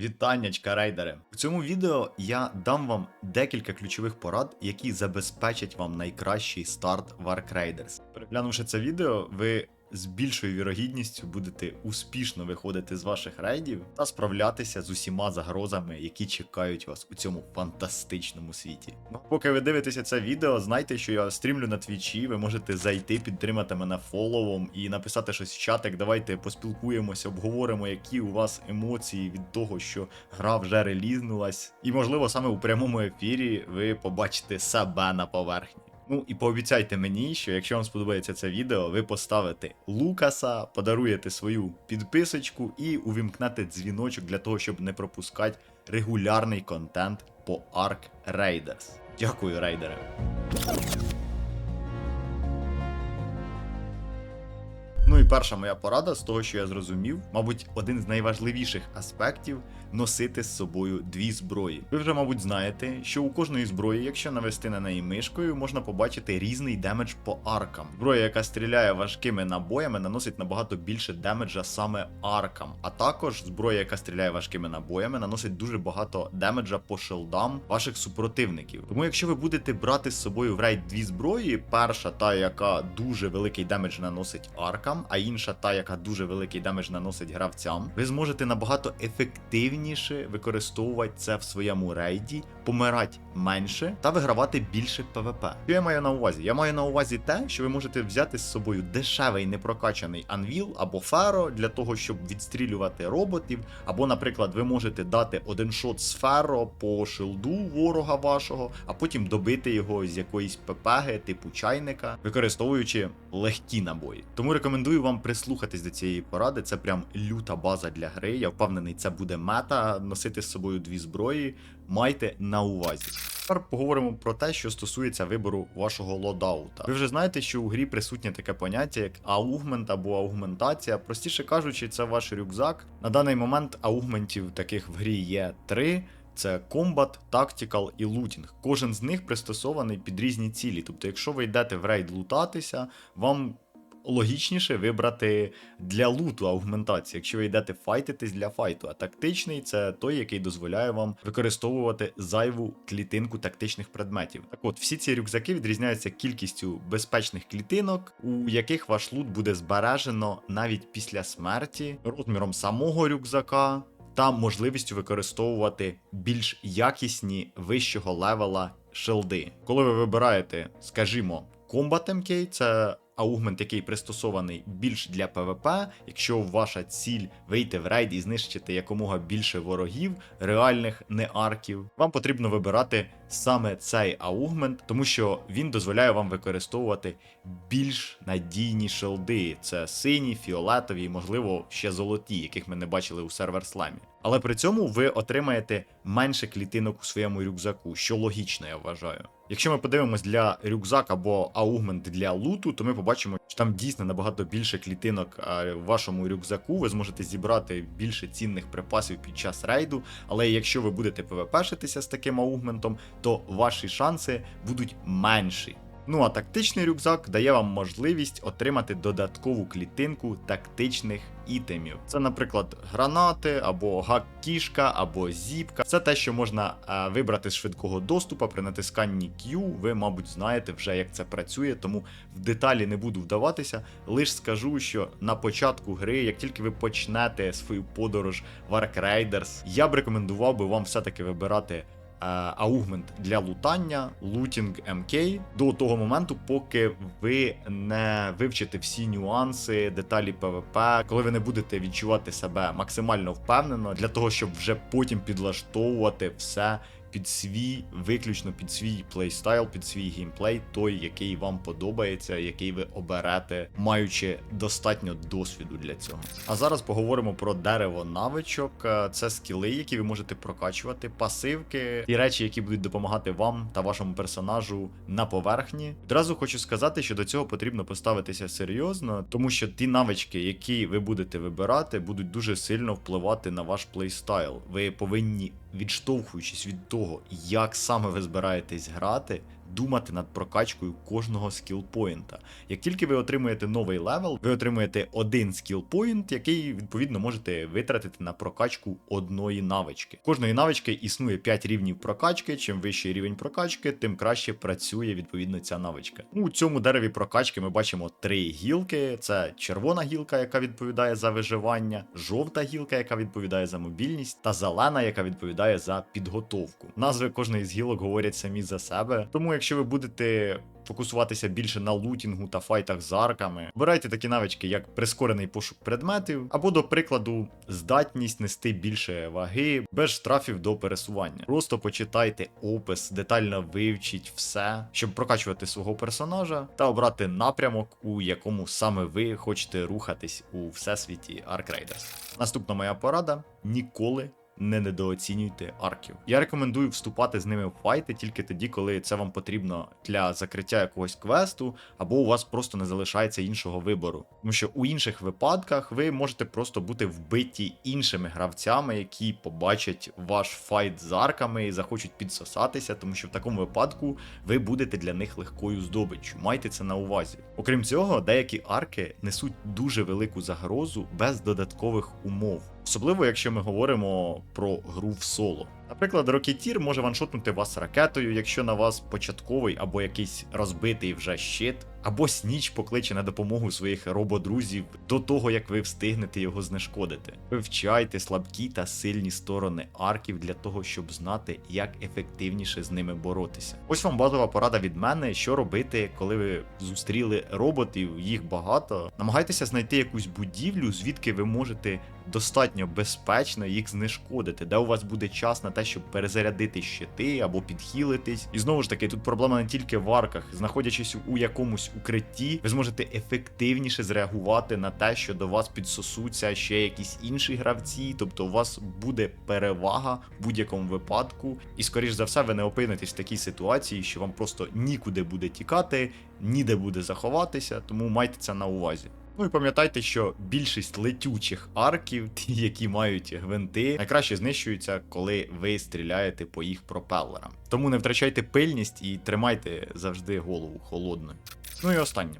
Вітаннячка, рейдери! У цьому відео я дам вам декілька ключових порад, які забезпечать вам найкращий старт в Ark. Переглянувши це відео, ви з більшою вірогідністю будете успішно виходити з ваших рейдів та справлятися з усіма загрозами, які чекають вас у цьому фантастичному світі. Ну, поки ви дивитеся це відео, знайте, що я стрімлю на твічі. Ви можете зайти, підтримати мене фоловом і написати щось в чатик. Давайте поспілкуємося, обговоримо, які у вас емоції від того, що гра вже релізнулась. І можливо саме у прямому ефірі ви побачите себе на поверхні. Ну і пообіцяйте мені, що якщо вам сподобається це відео, ви поставите Лукаса, подаруєте свою підписочку і увімкнете дзвіночок для того, щоб не пропускати регулярний контент по Ark Raiders. Дякую, рейдери. І перша моя порада з того, що я зрозумів, мабуть, один з найважливіших аспектів носити з собою дві зброї. Ви вже, мабуть, знаєте, що у кожної зброї, якщо навести на неї мишкою, можна побачити різний демедж по аркам. Зброя, яка стріляє важкими набоями, наносить набагато більше демеджа саме аркам. А також зброя, яка стріляє важкими набоями, наносить дуже багато демеджа по шилдам ваших супротивників. Тому, якщо ви будете брати з собою в рейд дві зброї, перша та, яка дуже великий демедж наносить аркам, а інша та, яка дуже великий демедж наносить гравцям, ви зможете набагато ефективніше використовувати це в своєму рейді, помирати менше та вигравати більше ПВП. Що я маю на увазі? Я маю на увазі те, що ви можете взяти з собою дешевий непрокачаний анвіл або феро для того, щоб відстрілювати роботів, або, наприклад, ви можете дати один шот з феро по шилду ворога вашого, а потім добити його з якоїсь ППГ, типу чайника, використовуючи легкі набої. Тому рекомендую вам прислухатись до цієї поради. Це прям люта база для гри. Я впевнений, це буде мета носити з собою дві зброї. Майте на увазі. Тепер поговоримо про те, що стосується вибору вашого лодаута. Ви вже знаєте, що у грі присутнє таке поняття, як аугмент або аугментація. Простіше кажучи, це ваш рюкзак. На даний момент аугментів таких в грі є три. Це комбат, тактикал і лутінг. Кожен з них пристосований під різні цілі. Тобто, якщо ви йдете в рейд лутатися, вам логічніше вибрати для луту аугментації, якщо ви йдете файтитись для файту. А тактичний це той, який дозволяє вам використовувати зайву клітинку тактичних предметів. Так от, всі ці рюкзаки відрізняються кількістю безпечних клітинок, у яких ваш лут буде збережено навіть після смерті, розміром самого рюкзака. Та можливістю використовувати більш якісні вищого левела шилди. Коли ви вибираєте, скажімо, Combat MK, це аугмент, який пристосований більш для ПВП. Якщо ваша ціль вийти в рейд і знищити якомога більше ворогів, реальних не арків, вам потрібно вибирати саме цей аугмент, тому що він дозволяє вам використовувати більш надійні шилди. Це сині, фіолетові, можливо, ще золоті, яких ми не бачили у сервер сламі. Але при цьому ви отримаєте менше клітинок у своєму рюкзаку, що логічно, я вважаю. Якщо ми подивимось для рюкзак або аугмент для луту, то ми побачимо, що там дійсно набагато більше клітинок в вашому рюкзаку. Ви зможете зібрати більше цінних припасів під час рейду. Але якщо ви будете ПВПшитися з таким аугментом, то ваші шанси будуть менші. Ну а тактичний рюкзак дає вам можливість отримати додаткову клітинку тактичних ітемів. Це, наприклад, гранати, або гак-кішка, або зіпка. Це те, що можна е, вибрати з швидкого доступу при натисканні Q. Ви, мабуть, знаєте вже, як це працює, тому в деталі не буду вдаватися. Лиш скажу, що на початку гри, як тільки ви почнете свою подорож в Ark Raiders, я б рекомендував би вам все-таки вибирати аугмент для лутання, лутінг МК до того моменту, поки ви не вивчите всі нюанси, деталі ПВП, коли ви не будете відчувати себе максимально впевнено для того, щоб вже потім підлаштовувати все. Під свій, виключно під свій плейстайл, під свій геймплей, той, який вам подобається, який ви оберете, маючи достатньо досвіду для цього. А зараз поговоримо про дерево навичок. Е, Це скіли, які ви можете прокачувати, пасивки, ті речі, які будуть допомагати вам та вашому персонажу на поверхні. Одразу хочу сказати, що до цього потрібно поставитися серйозно, тому що ті навички, які ви будете вибирати, будуть дуже сильно впливати на ваш плейстайл. Ви повинні відштовхуючись від того, як саме ви збираєтесь грати, думати над прокачкою кожного скілпоінта. Як тільки ви отримуєте новий левел, ви отримуєте один скілпоінт, який відповідно можете витратити на прокачку одної навички. Кожної навички існує 5 рівнів прокачки. Чим вищий рівень прокачки, тим краще працює відповідно ця навичка. У цьому дереві прокачки ми бачимо три гілки: це червона гілка, яка відповідає за виживання, жовта гілка, яка відповідає за мобільність, та зелена, яка відповідає за підготовку. Назви кожної з гілок говорять самі за себе. Тому, якщо ви будете фокусуватися більше на лутінгу та файтах з арками, обирайте такі навички, як прискорений пошук предметів, або, до прикладу, здатність нести більше ваги без штрафів до пересування. Просто почитайте опис, детально вивчіть все, щоб прокачувати свого персонажа та обрати напрямок, у якому саме ви хочете рухатись у всесвіті Raiders. Наступна моя порада: ніколи не недооцінюйте арків. Я рекомендую вступати з ними в файти тільки тоді, коли це вам потрібно для закриття якогось квесту, або у вас просто не залишається іншого вибору. Тому що у інших випадках ви можете просто бути вбиті іншими гравцями, які побачать ваш файт з арками і захочуть підсосатися, тому що в такому випадку ви будете для них легкою здобиччю. Майте це на увазі. Окрім цього, деякі арки несуть дуже велику загрозу без додаткових умов. Особливо, якщо ми говоримо про гру в соло. Наприклад, Рокетір може ваншотнути вас ракетою, якщо на вас початковий або якийсь розбитий вже щит, або сніч покличе на допомогу своїх рободрузів до того, як ви встигнете його знешкодити. Вивчайте слабкі та сильні сторони арків для того, щоб знати, як ефективніше з ними боротися. Ось вам базова порада від мене, що робити, коли ви зустріли роботів, їх багато. Намагайтеся знайти якусь будівлю, звідки ви можете достатньо безпечно їх знешкодити, де у вас буде час на те, щоб перезарядити щити або підхилитись. І знову ж таки, тут проблема не тільки в арках. Знаходячись у якомусь укритті, ви зможете ефективніше зреагувати на те, що до вас підсосуться ще якісь інші гравці. Тобто, у вас буде перевага в будь-якому випадку, і скоріш за все, ви не опинитесь в такій ситуації, що вам просто нікуди буде тікати, ніде буде заховатися, тому майте це на увазі. Ну і пам'ятайте, що більшість летючих арків, ті, які мають гвинти, найкраще знищуються, коли ви стріляєте по їх пропелерам. Тому не втрачайте пильність і тримайте завжди голову холодною. Ну і останнє.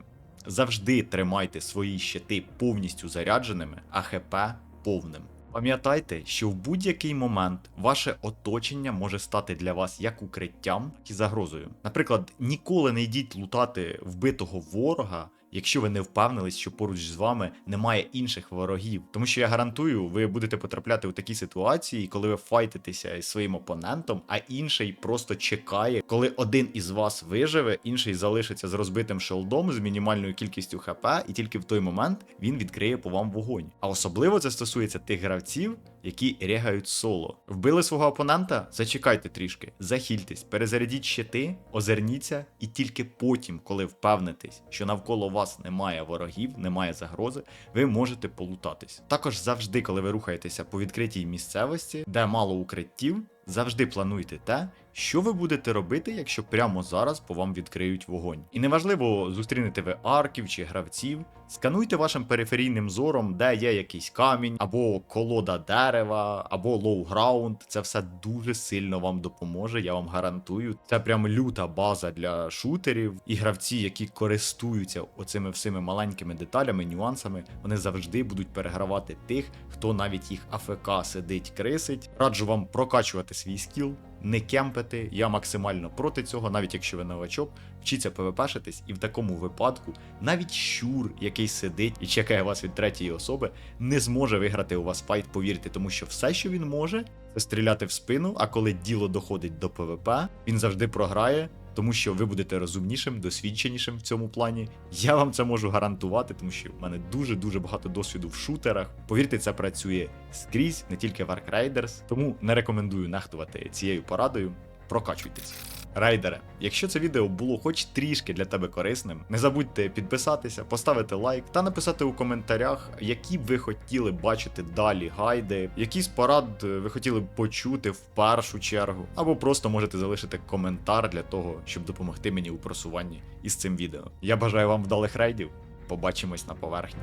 Завжди тримайте свої щити повністю зарядженими, а ХП повним. Пам'ятайте, що в будь-який момент ваше оточення може стати для вас як укриттям, так і загрозою. Наприклад, ніколи не йдіть лутати вбитого ворога, якщо ви не впевнились, що поруч з вами немає інших ворогів. Тому що я гарантую, ви будете потрапляти у такі ситуації, коли ви файтитеся із своїм опонентом, а інший просто чекає, коли один із вас виживе, інший залишиться з розбитим шелдом з мінімальною кількістю ХП, і тільки в той момент він відкриє по вам вогонь. А особливо це стосується тих гравців, які регають соло. Вбили свого опонента? Зачекайте трішки, захильтесь, перезарядіть щити, озирніться, і тільки потім, коли впевнитесь, що навколо вас немає ворогів, немає загрози, ви можете полутатись. Також завжди, коли ви рухаєтеся по відкритій місцевості, де мало укриттів, завжди плануйте те, що ви будете робити, якщо прямо зараз по вам відкриють вогонь. І неважливо, зустрінете ви арків чи гравців, скануйте вашим периферійним зором, де є якийсь камінь, або колода дерева, або лоу-граунд. Це все дуже сильно вам допоможе, я вам гарантую. Це прям люта база для шутерів. І гравці, які користуються оцими всіми маленькими деталями, нюансами, вони завжди будуть перегравати тих, хто навіть їх АФК сидить, крисить. Раджу вам прокачувати свій скіл, не кемпити. Я максимально проти цього, навіть якщо ви новачок, вчіться ПВПшитись, і в такому випадку навіть щур, який сидить і чекає вас від третьої особи, не зможе виграти у вас файт, повірте, тому що все, що він може, це стріляти в спину. А коли діло доходить до ПВП, він завжди програє. Тому що ви будете розумнішим, досвідченішим в цьому плані. Я вам це можу гарантувати, тому що в мене дуже-дуже багато досвіду в шутерах. Повірте, це працює скрізь, не тільки в Ark Raiders, тому не рекомендую нехтувати цією порадою. Прокачуйтесь. Райдере, якщо це відео було хоч трішки для тебе корисним, не забудьте підписатися, поставити лайк та написати у коментарях, які б ви хотіли бачити далі гайди, які з порад ви хотіли б почути в першу чергу, або просто можете залишити коментар для того, щоб допомогти мені у просуванні із цим відео. Я бажаю вам вдалих рейдів. Побачимось на поверхні.